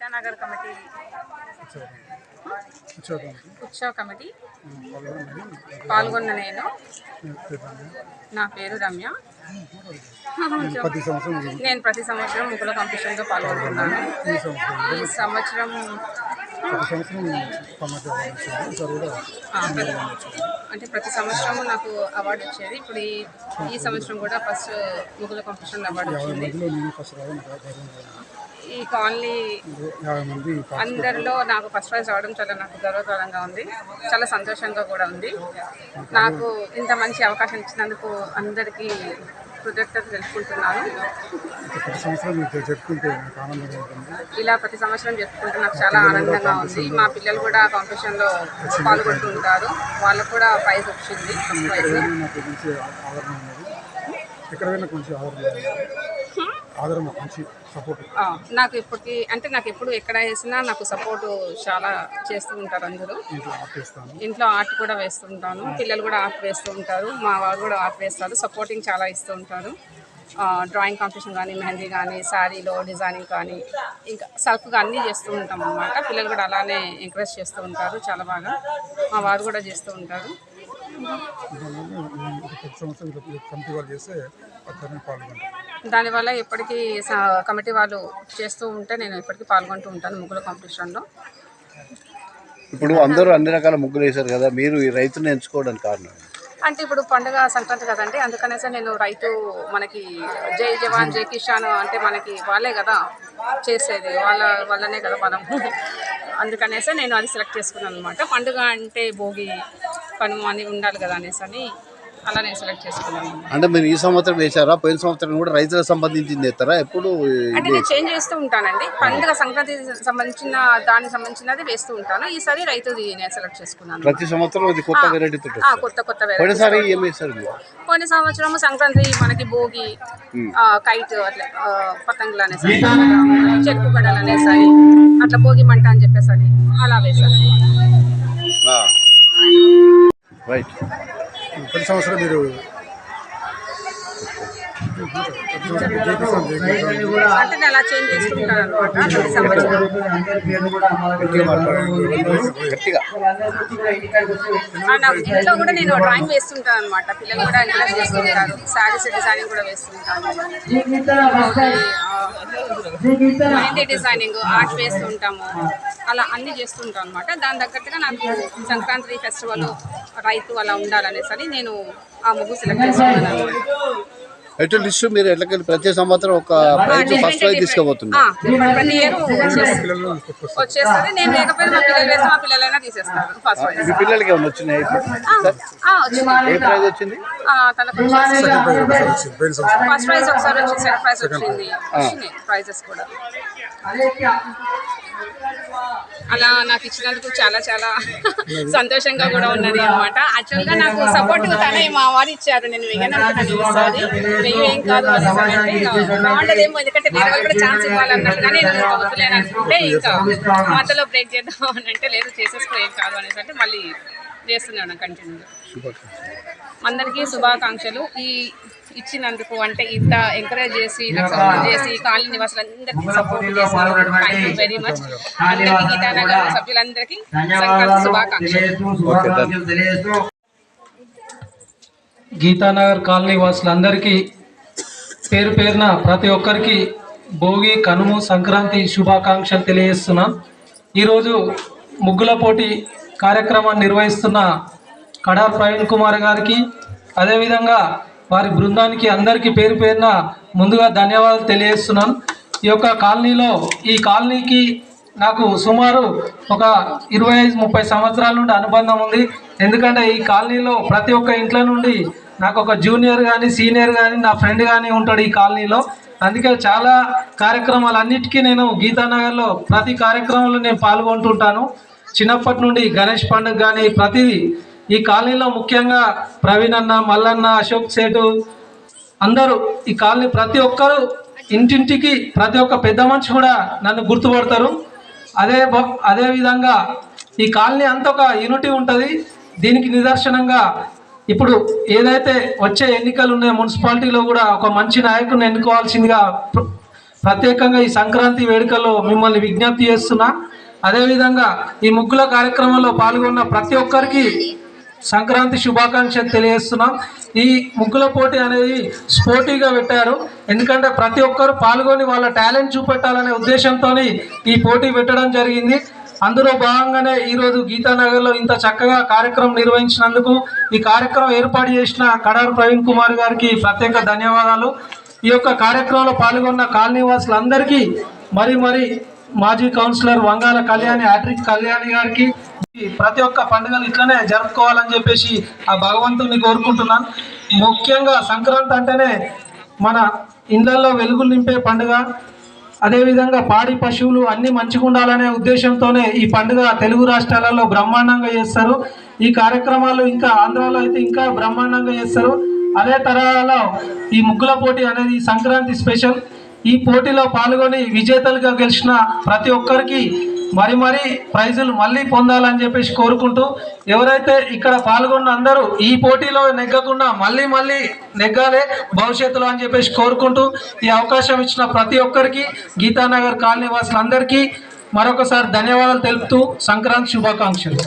Itanagar committee ఉత్సవ committee పాల్గొన్న నేను. నా పేరు రమ్య. నేను ప్రతి సంవత్సరం ముగ్గుల కాంపిటీషన్లో పాల్గొంటున్నాను. ఈ సంవత్సరం అంటే ప్రతి సంవత్సరం నాకు అవార్డు వచ్చేది ఇప్పుడు ఈ సంవత్సరం కూడా ఫస్ట్ ముగ్గుల కాంపిటీషన్ అవార్డు వచ్చింది. ఈ కాలనీ అందరిలో నాకు ఫస్ట్ ప్రైజ్ రావడం చాలా నాకు గర్వకారంగా ఉంది. చాలా సంతోషంగా కూడా ఉంది. నాకు ఇంత మంచి అవకాశం ఇచ్చినందుకు అందరికీ కృతజ్ఞత ఇలా ప్రతి సంవత్సరం జరుపుకుంటే నాకు చాలా ఆనందంగా ఉంది. మా పిల్లలు కూడా కాంపిటీషన్లో పాల్గొంటుంటారు వాళ్ళకు కూడా ప్రైజ్ వచ్చింది ఫస్ట్ ప్రైజ్ నాకు మంచి ఆదరణ మంచి సపోర్ట్ నాకు ఇప్పటికి అంటే నాకు ఎప్పుడు ఎక్కడ వేసినా నాకు సపోర్ట్ చాలా చేస్తూ ఉంటారు అందరూ. ఇంట్లో ఆర్ట్ కూడా వేస్తుంటాను పిల్లలు కూడా ఆర్ట్ వేస్తూ ఉంటారు. మా వారు కూడా ఆర్ట్ వేస్తారు. సపోర్టింగ్ చాలా ఇస్తూ ఉంటారు. డ్రాయింగ్ కాంపిటీషన్ కానీ మెహందీ కానీ శారీలో డిజైనింగ్ కానీ ఇంకా సెల్ఫ్గా అన్నీ చేస్తూ ఉంటాం అన్నమాట. పిల్లలు కూడా అలానే ఎంకరేజ్ చేస్తూ ఉంటారు చాలా బాగా. మా వారు కూడా చేస్తూ ఉంటారు. ప్రతి సంవత్సరం కమిటీ వాళ్ళు చేస్తే పాల్గొంటాను. దానివల్ల ఎప్పటికీ కమిటీ వాళ్ళు చేస్తూ ఉంటే నేను ఎప్పటికీ పాల్గొంటూ ఉంటాను ముగ్గుల కాంపిటీషన్లో. ఇప్పుడు అందరూ అన్ని రకాల ముగ్గులు వేశారు కదా మీరు ఈ రైతుని ఎంచుకోవడానికి కారణం? అంటే ఇప్పుడు పండుగ సంక్రాంతి కదండి అందుకనేసే నేను రైతు మనకి జై జవాన్ జై కిషాన్ అంటే మనకి వాళ్ళే కదా చేసేది వాళ్ళ వల్లనే కదా మనం. అందుకనేసే నేను అది సెలెక్ట్ చేసుకున్నాను అనమాట పండుగ అంటే భోగి కనుమ అని ఉండాలి కదా అనేసి అని అలా నేను సెలెక్ట్ చేసుకున్నాను అంటే మీరు ఈ సంవత్సరం వేశారా? పోయిన సంవత్సరం కూడా రైతులకు సంబంధించింది వేస్తారా? ఎప్పుడు అంటే నేను చేంజ్ చేస్తూ ఉంటానండి. పండుగ సంక్రాంతి సంబంధించిన దానికి సంబంధించినది వేస్తూ ఉంటాను. ఈసారి రైతుది నేను సెలెక్ట్ చేసుకున్నాను. ప్రతి సంవత్సరం ఇది కొత్త వెరైటీ ఆ, కొత్త కొత్త వెరైటీ పోయినసారి ఏం వేశారు మీరు? పోయిన సంవత్సరం సంక్రాంతి మనకి భోగి ఆ, కైట్ అట్లా ఆ, పతంగులు అనేసి చెరుకు గడలు అనేసి అట్లా భోగి మంట అని చెప్పేసి అని అలా వేశాను రైట్. ప్రతి సంవత్సరం మీరు అంటే నేను అలా చేంజ్ నాకు ఇంట్లో కూడా నేను డ్రాయింగ్ వేస్తుంటాను అనమాట పిల్లలు కూడా ఎంకరేజ్ చేస్తుంటారు. శారీస్ డిజైనింగ్ కూడా వేస్తుంటాను. మెహందీ డిజైనింగ్ ఆర్ట్ వేస్తుంటాము. అలా అన్ని చేస్తుంటాం అనమాట దాని తగ్గట్టుగా నాకు సంక్రాంతి ఫెస్టివల్ రైతు అలా ఉండాలనేసి అని నేను ఆ ముగ్గు సెలెక్ట్ చేసుకున్నాను. ఎటు లిస్ట్ మీరు ఎట్లకెళ్ళి ప్రతి సంవత్సరం ఒక ప్రైజ్ ఫస్ట్ ప్రైజ్ తీసుకోబోతున్నారు. ఆ, ప్రతి ఇయర్ వచ్చేస్తుంది. వచ్చేస్తుంది నేను లేకపోతే మా పిల్లలు వేస్తే మా పిల్లలైనా తీసేస్తారు ఫస్ట్ ప్రైజ్ మీ పిల్లలకి ఏమైనా వచ్చినాయి? ఆ, వచ్చింది. ఏ ప్రైజ్ వచ్చింది? తనకు ఫస్ట్ ప్రైజ్ ఒకసారి వచ్చింది. సెకండ్ ప్రైజ్ వచ్చింది. ప్రైజెస్ కూడా. అలా నాకు ఇచ్చినందుకు చాలా చాలా సంతోషంగా కూడా ఉన్నది అనమాట యాక్చువల్గా నాకు సపోర్ట్ తనే మా వారు ఇచ్చారు. నేను వెయ్యనంటే ఈసారి. వెయ్యి ఏం కాదు బాగుండదేమో ఎందుకంటే వేరే వాళ్ళు కూడా ఛాన్స్ ఇవ్వాలన్నట్టుగా నేను వద్దులేను అనుకుంటే ఇంకా మధ్యలో బ్రేక్ చేద్దాం అని అంటే లేదు చేసేసుకో ఏం కాదు అనేసి అంటే మళ్ళీ చేస్తున్నాను కంటిన్యూ అందరికీ శుభాకాంక్షలు. ఈ ఇచ్చినందుకు అంటే ఇంత ఎంకరేజ్ చేసి నాకు సపోర్ట్ చేసి కాలనీ నివాసులందరికీ సపోర్ట్ చేసినందుకు థ్యాంక్ యూ వెరీ మచ్ అందరికీ గీతానగర్ సభ్యులందరికీ సంక్రాంతి శుభాకాంక్షలు. గీతానగర్ కాలనీ వాసులందరికీ పేరు పేరున ప్రతి ఒక్కరికి భోగి కనుము సంక్రాంతి శుభాకాంక్షలు తెలియజేస్తున్నాం. ఈరోజు ముగ్గుల పోటీ కార్యక్రమాన్ని నిర్వహిస్తున్న కడార్ ప్రవీణ్ కుమార్ గారికి అదేవిధంగా వారి బృందానికి అందరికీ పేరు పేరున ముందుగా ధన్యవాదాలు తెలియజేస్తున్నాను. ఈ యొక్క కాలనీలో ఈ కాలనీకి నాకు సుమారు ఒక ఇరవై ఐదు ముప్పై సంవత్సరాల నుండి అనుబంధం ఉంది. ఎందుకంటే ఈ కాలనీలో ప్రతి ఒక్క ఇంట్లో నుండి నాకు ఒక జూనియర్ కానీ సీనియర్ కానీ నా ఫ్రెండ్ కానీ ఉంటాడు ఈ కాలనీలో. అందుకే చాలా కార్యక్రమాలన్నిటికీ నేను గీతానగర్లో ప్రతి కార్యక్రమంలో నేను పాల్గొంటుంటాను. చిన్నప్పటి నుండి గణేష్ పండుగ కానీ ప్రతిదీ ఈ కాలనీలో ముఖ్యంగా ప్రవీణ్ అన్న మల్లన్న అశోక్ సేటు అందరూ ఈ కాలనీ ప్రతి ఒక్కరు ఇంటింటికి ప్రతి ఒక్క పెద్ద మనిషి కూడా నన్ను గుర్తుపడతారు. అదే బ- ఈ కాలనీ అంత ఒక యూనిటీ ఉంటుంది. దీనికి నిదర్శనంగా ఇప్పుడు ఏదైతే వచ్చే ఎన్నికలు ఉన్నాయో మున్సిపాలిటీలో కూడా ఒక మంచి నాయకుని ఎన్నుకోవాల్సిందిగా ప్రత్యేకంగా ఈ సంక్రాంతి వేడుకల్లో మిమ్మల్ని విజ్ఞప్తి చేస్తున్నా. అదేవిధంగా ఈ ముగ్గుల కార్యక్రమంలో పాల్గొన్న ప్రతి ఒక్కరికి సంక్రాంతి శుభాకాంక్షలు తెలియజేస్తున్నాం. ఈ ముగ్గుల పోటీ అనేది స్పోర్టివ్గా పెట్టారు. ఎందుకంటే ప్రతి ఒక్కరు పాల్గొని వాళ్ళ టాలెంట్ చూపెట్టాలనే ఉద్దేశంతో ఈ పోటీ పెట్టడం జరిగింది. అందులో భాగంగానే ఈరోజు గీతానగర్లో ఇంత చక్కగా కార్యక్రమం నిర్వహించినందుకు ఈ కార్యక్రమం ఏర్పాటు చేసిన కడారు ప్రవీణ్ కుమార్ గారికి ప్రత్యేక ధన్యవాదాలు. ఈ యొక్క కార్యక్రమంలో పాల్గొన్న కాలనీవాసులందరికీ మరి మరి మాజీ కౌన్సిలర్ వంగాల కళ్యాణి ఆట్రిక్ కళ్యాణి గారికి ప్రతి ఒక్క పండుగలు ఇట్లనే జరుపుకోవాలని చెప్పేసి ఆ భగవంతుని కోరుకుంటున్నాను. ముఖ్యంగా సంక్రాంతి అంటేనే మన ఇళ్ళలో వెలుగులు నింపే పండుగ అదేవిధంగా పాడి పశువులు అన్ని మంచిగా ఉండాలనే ఉద్దేశంతోనే ఈ పండుగ తెలుగు రాష్ట్రాలలో బ్రహ్మాండంగా చేస్తారు. ఈ కార్యక్రమాలు ఇంకా ఆంధ్రాలో అయితే ఇంకా బ్రహ్మాండంగా చేస్తారు. అదే తరహాలో ఈ ముగ్గుల పోటీ అనేది సంక్రాంతి స్పెషల్. ఈ పోటీలో పాల్గొని విజేతలుగా గెలిచిన ప్రతి ఒక్కరికి మరి మరి ప్రైజులు మళ్ళీ పొందాలని చెప్పేసి కోరుకుంటూ ఎవరైతే ఇక్కడ పాల్గొన్న అందరూ ఈ పోటీలో నెగ్గకుండా మళ్ళీ మళ్ళీ నెగ్గాలి భవిష్యత్తులో అని చెప్పేసి కోరుకుంటూ ఈ అవకాశం ఇచ్చిన ప్రతి ఒక్కరికి గీతానగర్ కాలనీ వాసులందరికీ మరొకసారి ధన్యవాదాలు తెలుపుతూ సంక్రాంతి శుభాకాంక్షలు.